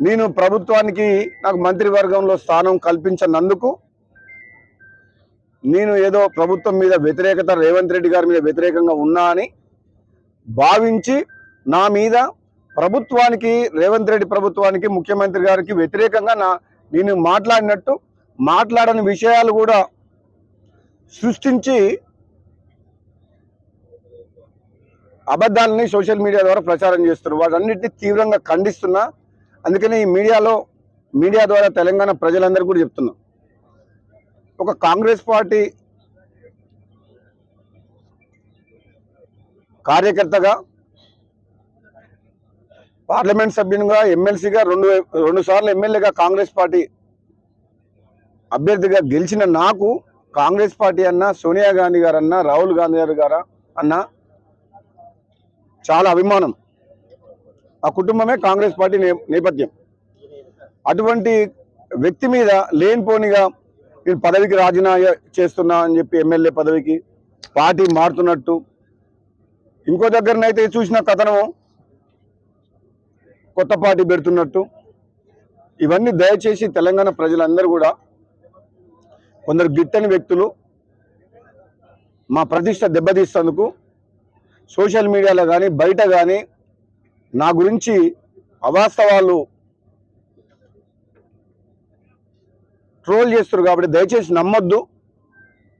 నేను ప్రభుత్వానికి నాకు మంత్రివర్గంలో స్థానం కల్పించనందుకు నేను ఏదో ప్రభుత్వం మీద వ్యతిరేకత రేవంత్ రెడ్డి గారి మీద వ్యతిరేకంగా ఉన్నా అని భావించి నా మీద ప్రభుత్వానికి రేవంత్ రెడ్డి ప్రభుత్వానికి ముఖ్యమంత్రి గారికి వ్యతిరేకంగా నా నేను మాట్లాడినట్టు మాట్లాడని విషయాలు కూడా సృష్టించి అబద్ధాలని సోషల్ మీడియా ద్వారా ప్రచారం చేస్తున్నారు. వాటన్నిటిని తీవ్రంగా ఖండిస్తున్నా అందుకని ఈ మీడియాలో మీడియా ద్వారా తెలంగాణ ప్రజలందరూ కూడా చెప్తున్నాం. ఒక కాంగ్రెస్ పార్టీ కార్యకర్తగా పార్లమెంట్ సభ్యునిగా ఎమ్మెల్సీగా రెండు రెండు సార్లు ఎమ్మెల్యేగా కాంగ్రెస్ పార్టీ అభ్యర్థిగా గెలిచిన నాకు కాంగ్రెస్ పార్టీ అన్న సోనియా గాంధీ గారు అన్న రాహుల్ గాంధీ గారు గారా అన్న చాలా అభిమానం. ఆ కుటుంబమే కాంగ్రెస్ పార్టీ నే- నేపథ్యం. అటువంటి వ్యక్తి మీద లేనిపోనిగా నేను పదవికి రాజీనామా చేస్తున్నా అని చెప్పి ఎమ్మెల్యే పదవికి పార్టీ మారుతున్నట్టు. ఇంకో దగ్గరనైతే చూసిన కథనం కొత్త పార్టీ పెడుతున్నట్టు. ఇవన్నీ దయచేసి తెలంగాణ ప్రజలందరూ కూడా కొందరు గిట్టని వ్యక్తులు మా ప్రతిష్ట దెబ్బతీస్తందుకు సోషల్ మీడియాలో కానీ బయట కానీ నా గురించి అవాస్తవాలు ట్రోల్ చేస్తారు కాబట్టి దయచేసి నమ్మొద్దు.